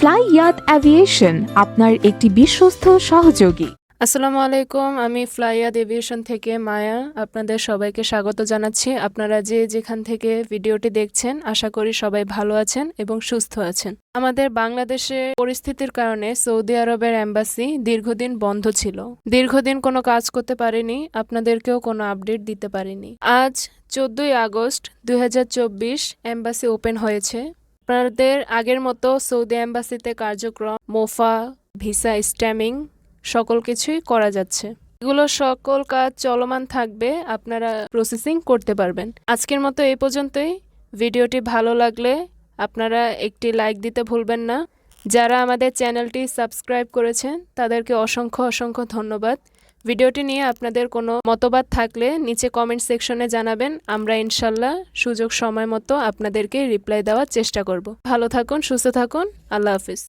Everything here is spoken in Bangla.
ফ্লাই ইয়াত অ্যাভিয়েশন আপনার একটি বিশ্বস্ত সহযোগী। আসসালামু আলাইকুম, আমি ফ্লাইয়াদ এভিয়েশন থেকে মায়া। আপনাদের সবাইকে স্বাগত জানাচ্ছি। আপনারা যে যেখান থেকে ভিডিওটি দেখছেন, আশা করি সবাই ভালো আছেন এবং সুস্থ আছেন। আমাদের বাংলাদেশে পরিস্থিতির কারণে সৌদি আরবের অ্যাম্বাসি দীর্ঘদিন বন্ধ ছিল। দীর্ঘদিন কোনো কাজ করতে পারেনি, আপনাদেরকেও কোনো আপডেট দিতে পারিনি। আজ চোদ্দই আগস্ট দুই অ্যাম্বাসি ওপেন হয়েছে। আপনাদের আগের মতো সৌদি এম্বাসিতে কার্যক্রম, মোফা, ভিসা, স্ট্যামিং সকল কিছুই করা যাচ্ছে। এগুলো সকল কাজ চলমান থাকবে, আপনারা প্রসেসিং করতে পারবেন। আজকের মতো এই পর্যন্তই। ভিডিওটি ভালো লাগলে আপনারা একটি লাইক দিতে ভুলবেন না। যারা আমাদের চ্যানেলটি সাবস্ক্রাইব করেছেন, তাদেরকে অসংখ্য অসংখ্য ধন্যবাদ। ভিডিওটি নিয়ে আপনাদের কোনো মতবাদ থাকলে নিচে কমেন্ট সেকশনে জানাবেন। আমরা ইনশাল্লাহ সুযোগ সময় মতো আপনাদেরকে রিপ্লাই দেওয়ার চেষ্টা করব। ভালো থাকুন, সুস্থ থাকুন। আল্লাহ হাফিজ।